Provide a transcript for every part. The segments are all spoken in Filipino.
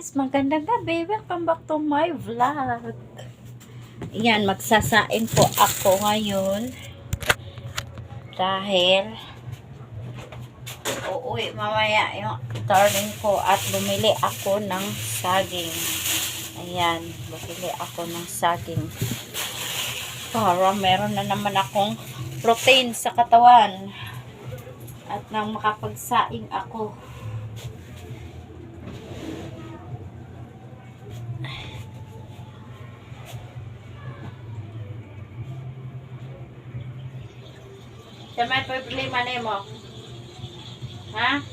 guys! Magandang gabi! Welcome back to my vlog! Yan, magsasain po ako ngayon. Dahil uuwi mamaya yung darling ko at bumili ako ng saging. Ayan, bumili ako ng saging. Para meron na naman akong protein sa katawan. At nang makapagsaing ako. Siya may problema na mo. Ha?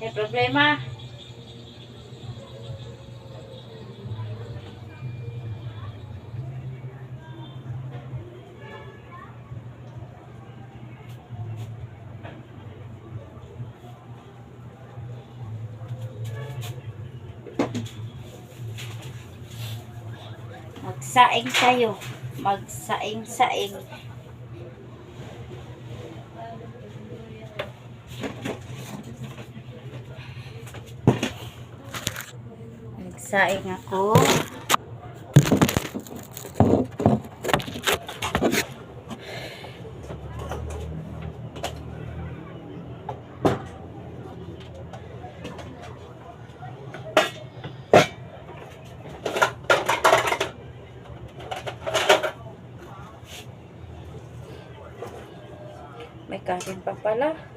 May problema? Magsaing tayo. Magsaing-saing. Nagsaing ako. May kanin pa pala.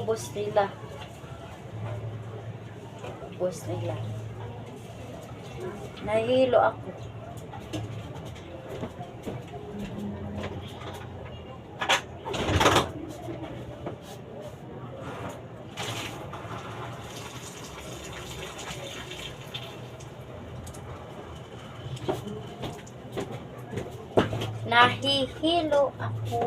Naubos nila. Ubos nila. Nahihilo ako. Nahihilo ako.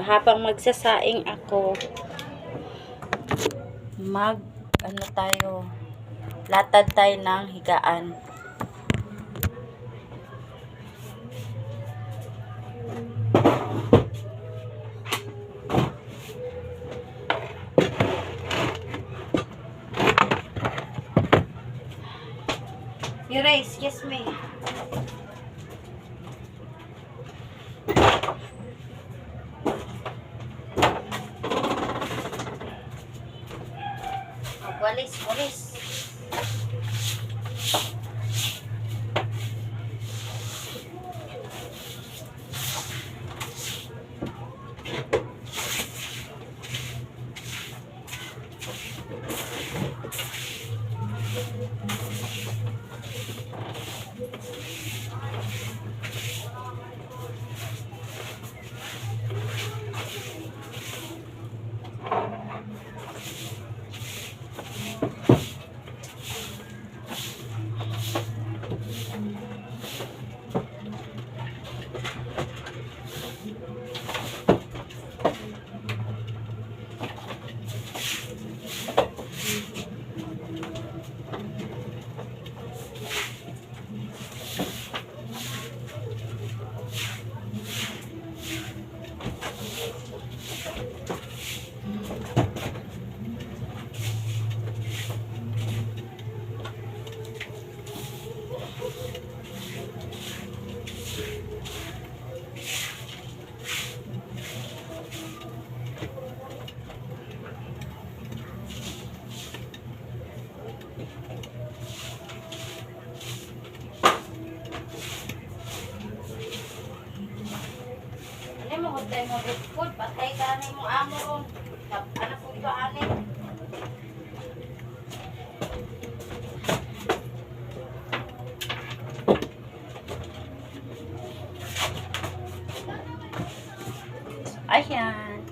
So, habang magsasaing ako, mag, ano tayo, latad tayo ng higaan. Walis, walis. Tayo mo food, patay ka na mo amo ron. Anak ko ka ani. Ayan.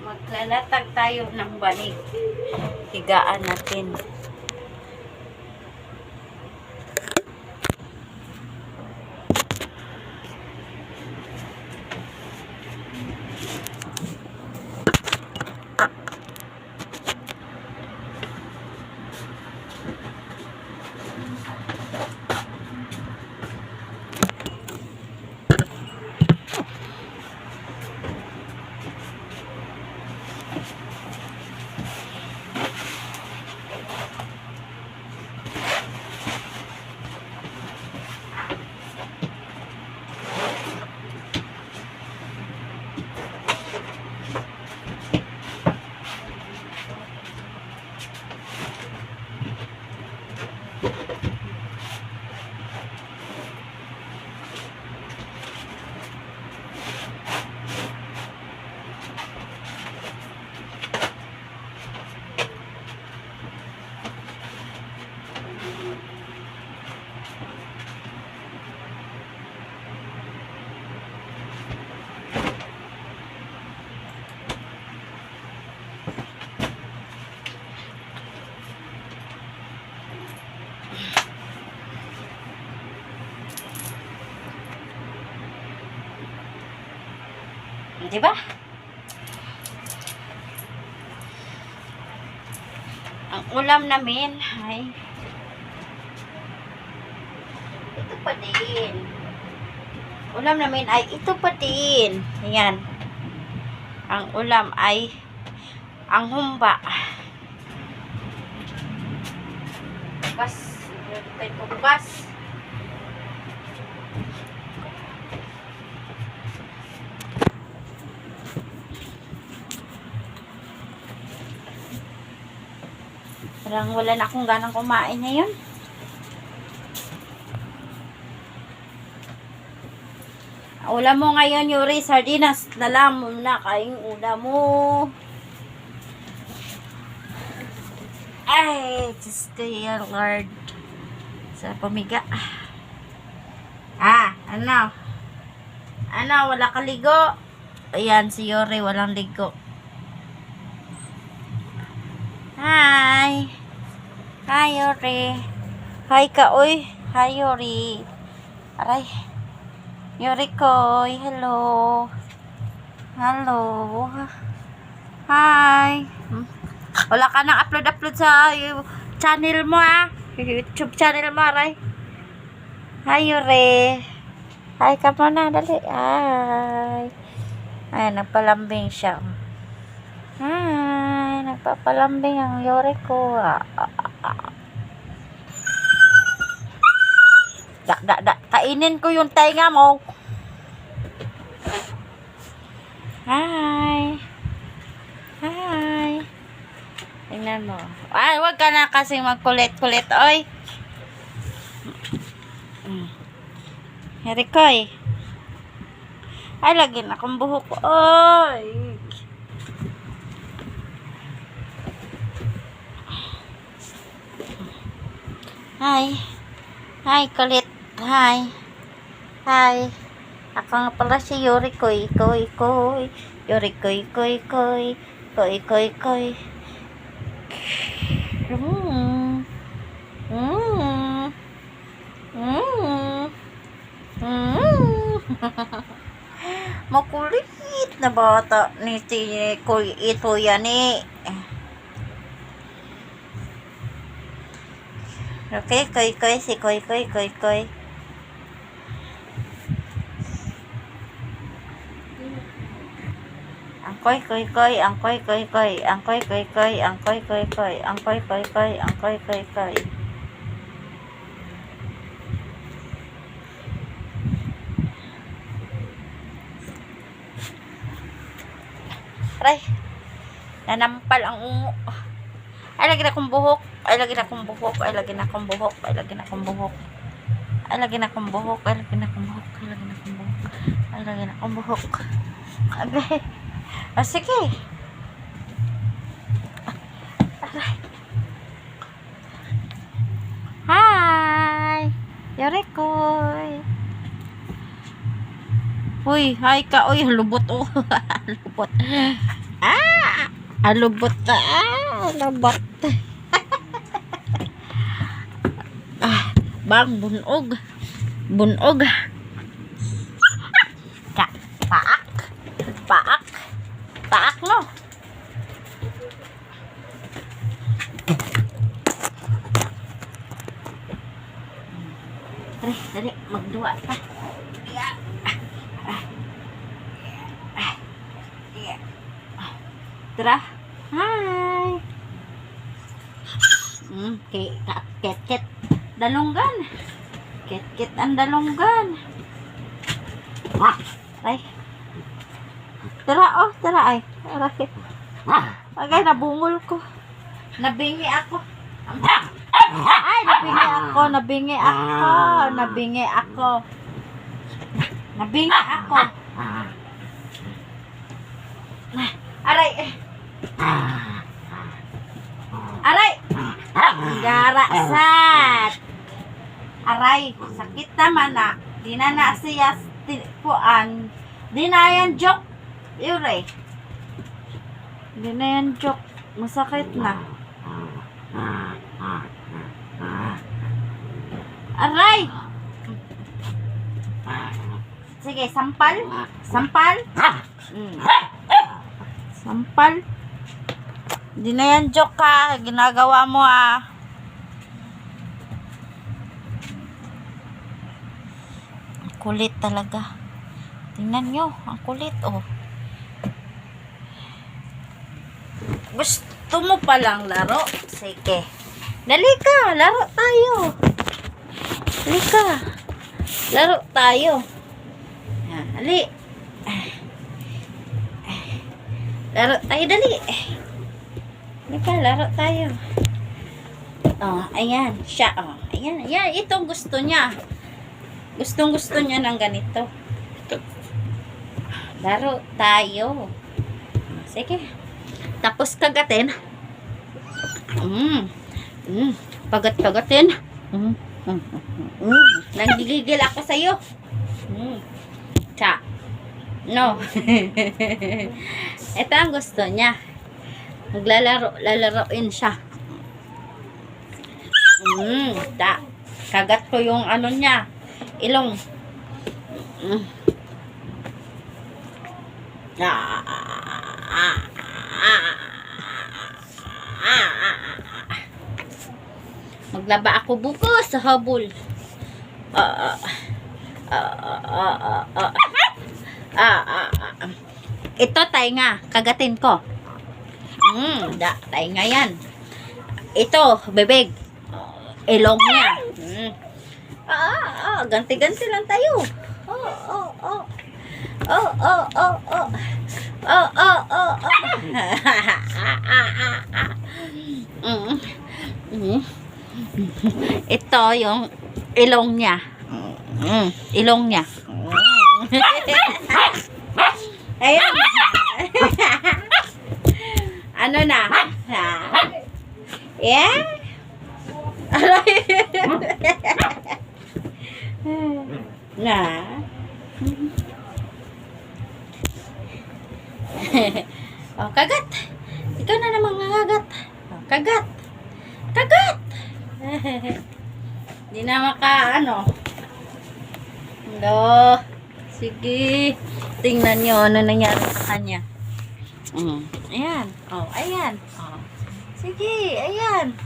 Maglalatag tayo ng banig. Higaan natin. Di ba? Ang ulam namin ay ito pa din. Ulam namin ay ito pa din. Ayan. Ang ulam ay ang humba. Bukas. Tayo po bukas. Parang wala na akong ganang kumain ngayon. Ulam mo ngayon, Yuri, sardinas na lang muna kaing ulam mo. Ay, Diyos ko yan, Lord. Sa pamiga. Ah, ano? Ano, wala ka ligo? Ayan, si Yuri, walang ligo. Hi. Hi, Yuri. Hi ka, uy. Hi, Yuri. Aray. Yuri koy. Hello. Hello. Hi. Wala ka nang upload-upload sa channel mo, ah. YouTube channel mo, aray. Hi, Yuri. Hi ka muna, dali. Hi. Ay, nagpalambing siya. Hi, nagpapalambing ang yore ko. Ah, Da, da, da. Kainin ko yung tainga mo. Hi. Hi. Tingnan mo. Ay, wag ka na kasi magkulit-kulit, oy. Herikoy. Ay, lagi na akong buhok. Oy. Hi. Hi, kulit. Hi. Hi. Ako nga pala si Yuri Koy Koy Koy. Yuri Koy Koy Koy. Koy Koy Koy. Mm. Mm. Mm. Mm. Makulit na bata ni si Koy ito yan eh. Okay, koy koy, si koy koy, koy koy. Ang koy koy koy, ang koy koy koy, ang koy koy koy, ang koy koy koy, ang koy koy koy, ang koy koy koy. Aray, nanampal ang ungo. Ay, lagi na akong buhok. Ay, lagi na akong buhok. Ay, lagi na akong buhok. Ay, lagi na akong buhok. Ay, lagi na akong buhok. Ay, lagi na akong buhok. Ay, lagi na akong buhok. Ay, lagi na akong buhok. Abe. Ah, sige. Hi! Yorikoy! Uy, hi ka. Uy, lubot oh. lubot. Ah! Ah, lubot na. Ah, lubot. ah, bang bunog. Bunog. Ka, paak. Paak. Paak no. Dali, dali, magduwa pa. Yeah. Tara. Hi. Hmm, kay ka, ket ket dalunggan. Ket ket ang dalunggan. Ah, ay. Tara oh, tara ay. Tara. Agay nabungol ko. Nabingi ako. Ay, nabingi ako, nabingi ako, nabingi ako. Nabingi ako. Aray. eh. Aray. Garasat. Aray, sakit naman na. Di na na siya puan. Di na yan joke. Yure. Di na yan joke. Masakit na. Aray! Sige, sampal. Sampal. Mm. Sampal. Di na yan joke ka. Ginagawa mo ah. Kulit talaga. Tingnan nyo. Ang kulit oh. Gusto mo palang laro? Sige. Dali ka. Laro tayo. Dali ka. Laro tayo. Yan, dali. Laro tayo, dali. Dali ka, laro tayo. Oh, ayan. Siya, oh. Ayan, ayan. Ito gusto niya. Gustong gusto niya ng ganito. Laro tayo. Sige. Tapos kagatin. Mm. Mm. Pagat-pagatin. Mm. Mm. Mm. Nanggigigil ako sa'yo. Mm. Cha. No. Ito ang gusto niya. Maglalaro, lalaroin siya. Mm, da. Kagat ko yung ano niya. Ilong. Mm. Ah, ah, ah, ah. Maglaba ako bukas sa habol. Ah, ah, ah, ah. Ito tainga, kagatin ko. Mm, da, tainga yan. Ito, bebeg. Ilong niya. Mm. Ah, ah, ganti-ganti lang tayo. Oh, oh, oh. Oh, oh, oh, oh. Oh, oh, oh, oh. Mm. Mm. Ito yung ilong niya. Mm. Ilong niya. Mm. Ayun. ano na? Ha? Yeah? Na? oh, kagat. Ikaw na naman nangagat. Oh, kagat. Kagat. Hindi na maka, ano. Hello. Sige. Tingnan nyo ano nangyari sa kanya. Mm. Ayan. Oh, ayan. Oh. Sige, ayan.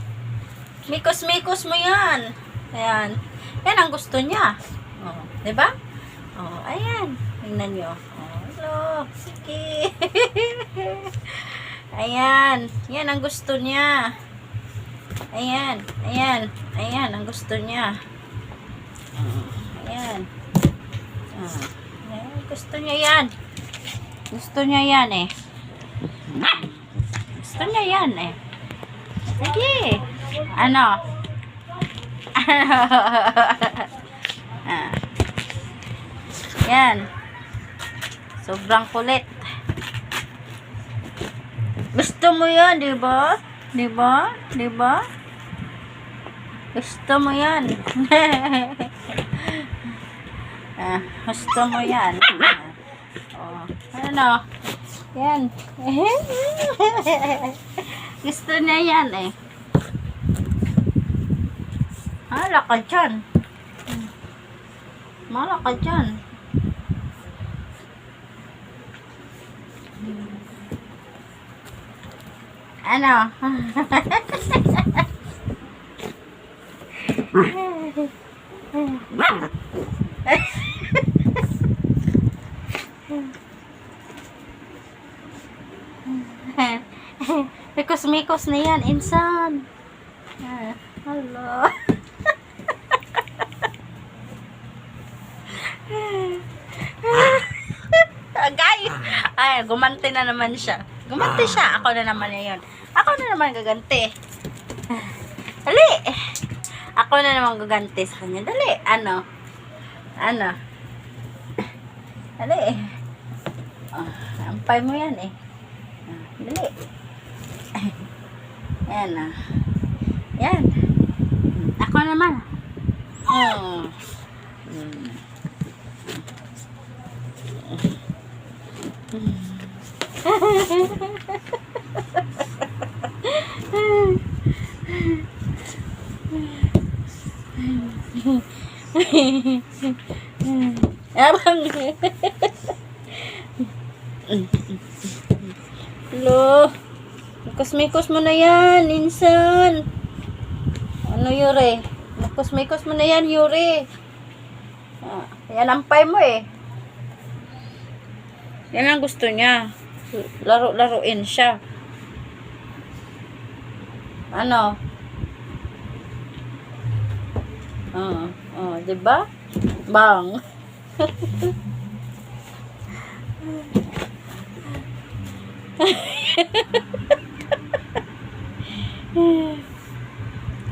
Mikos-mikos mo yan. Ayan. Yan ang gusto niya. Oh, ba? Oh, ayan. Tingnan niyo. Oh, hello. Sige. ayan. Yan ang gusto niya. Ayan. Ayan. Ayan ang gusto niya. Ayan. Oh, ayan. Gusto niya yan. Gusto niya yan eh. Gusto niya yan eh. Sige. Ano? ah. Yan. Sobrang kulit. Gusto mo yan, di ba? Di ba? Di ba? Gusto mo yan. ah, gusto mo yan. Ah, oh, ano? Yan. gusto niya yan eh. Hala ka dyan. Mala ka dyan. Ano? Mikos-mikos na yan, insan. Ah, Hello. Agay! Ay, gumanti na naman siya. Gumanti siya. Ako na naman yun. Ako na naman gaganti. Dali! Ako na naman gaganti sa kanya. Dali! Ano? Ano? Dali! Oh, ampay mo yan eh. Ah, Dali! Yan ah. Yan. Ako naman. Oh. Mm. Abang. Lo. Mikos-mikos mo na yan, insan. Ano, Yuri? Mikos-mikos mo na yan, Yuri. Ah, yan ang pie mo eh. Yan ang gusto niya. Laro-laruin siya. Ano? Oo. Oh, 'di ba? Bang.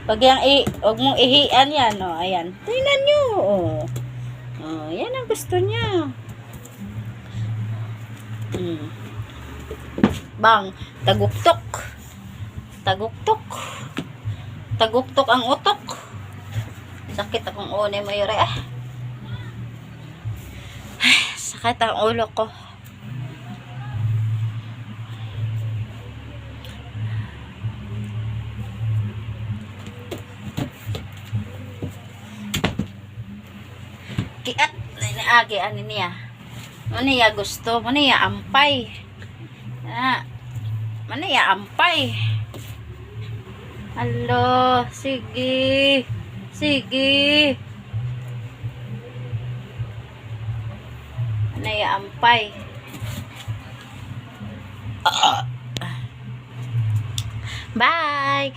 Pag yung i, wag mong ihian yan, no? Ayan. Tingnan nyo, oh. Oh, yan ang gusto niya. Mm. Bang, taguktok. Taguktok. Taguktok ang utok. Sakit akong une mo yore. Ah. Sakit ang ulo ko. Kiat. Agi, ano niya? Ano niya gusto? Ano niya ampay? Ah. Ano niya ampay? Alo, sige. Sige. Ano niya ampay? Bye!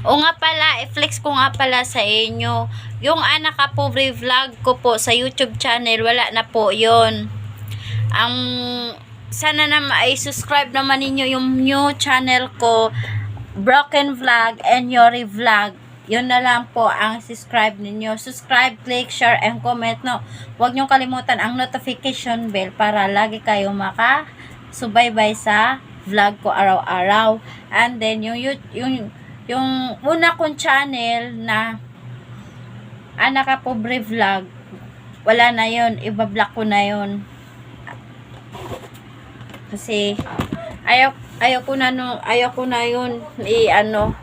O nga pala, i-flex ko nga pala sa inyo. Yung anak ka po vlog ko po sa YouTube channel, wala na po yon Ang sana naman ay subscribe naman ninyo yung new channel ko, Broken Vlog and Yori Vlog. Yun na lang po ang subscribe ninyo. Subscribe, click, share, and comment. No, huwag nyo kalimutan ang notification bell para lagi kayo maka subaybay sa vlog ko araw-araw. And then, yung, yung, yung, una kong channel na anak ka pobre vlog, wala na yon Ibablock ko na yon Kasi, ayaw, ayaw ko na no, ayaw ko na yun, i, ano,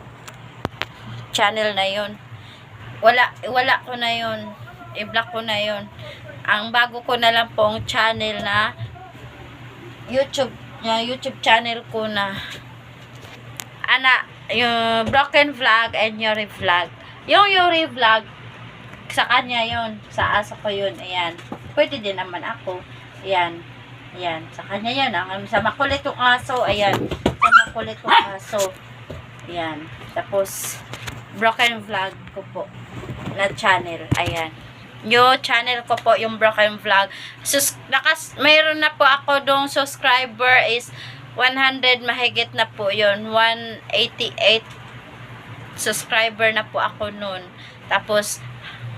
channel na yon Wala, wala ko na yon I-block ko na yon Ang bago ko na lang pong channel na YouTube, yung YouTube channel ko na ana, yung broken vlog and Yuri vlog. Yung Yuri vlog, sa kanya yon sa asa ko yun, ayan. Pwede din naman ako, ayan. Ayan, sa kanya yan. Ang, sa makulit kong aso, ayan. Sa makulit kong aso. Ayan. Tapos, broken vlog ko po na channel. Ayan. Yung channel ko po, yung broken vlog. Sus, nakas, mayroon na po ako dong subscriber is 100 mahigit na po yun. 188 subscriber na po ako noon. Tapos,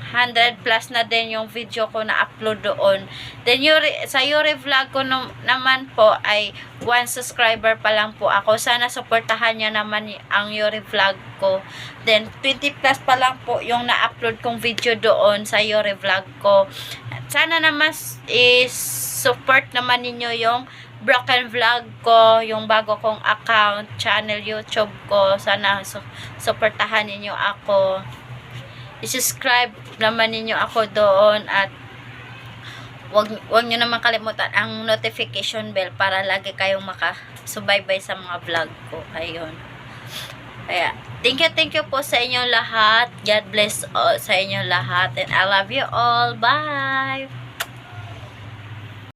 100 plus na din yung video ko na upload doon. Then, Yuri, sa Yuri vlog ko naman po ay 1 subscriber pa lang po ako. Sana supportahan niya naman ang Yuri vlog ko. Then, 20 plus pa lang po yung na-upload kong video doon sa Yuri vlog ko. Sana naman is support naman ninyo yung broken vlog ko, yung bago kong account, channel YouTube ko. Sana su- supportahan ninyo ako i-subscribe naman ninyo ako doon at wag wag niyo naman kalimutan ang notification bell para lagi kayong makasubaybay sa mga vlog ko. Ayun. Kaya, thank you, thank you po sa inyong lahat. God bless all sa inyong lahat. And I love you all. Bye!